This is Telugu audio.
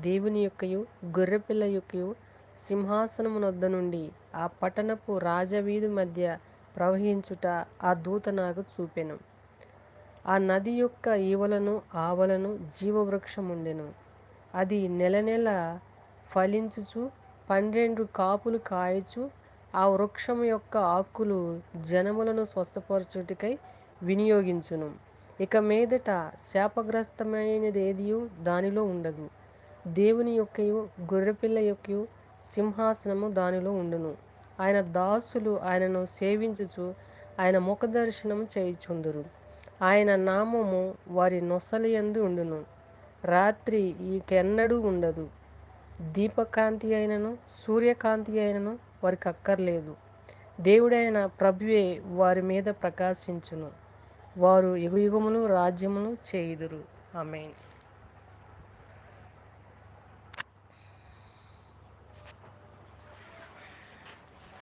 దేవుని యొక్కయు గొర్రెపిల్ల యొక్కయు సింహాసనమునొద్ద నుండి ఆ పట్టణపు రాజవీధి మధ్య ప్రవహించుట ఆ దూత నాకు చూపెను. ఆ నది యొక్క ఈవలను ఆవలను జీవవృక్షం ఉండెను అది నెల నెల ఫలించుచు పన్నెండు కాపులు కాయచు ఆ వృక్షము యొక్క ఆకులు జనములను స్వస్థపరచుటికై వినియోగించును. ఇక మీదట శాపగ్రస్తమైనదేదియు దానిలో ఉండదు. దేవుని యొక్కయు గొర్రెపిల్ల యొక్కయు సింహాసనము దానిలో ఉండును. ఆయన దాసులు ఆయనను సేవించుచు ఆయన ముఖదర్శనం చేయుచుందురు. ఆయన నామము వారి నొసలియందు ఉండును. రాత్రి ఈకెన్నడూ ఉండదు. దీపకాంతి అయినను సూర్యకాంతి అయినను వారికి అక్కర్లేదు. దేవుడైన ప్రభువే వారి మీద ప్రకాశించును. వారు యుగయుగములు రాజ్యములు చేయుదురు. ఆమెన్.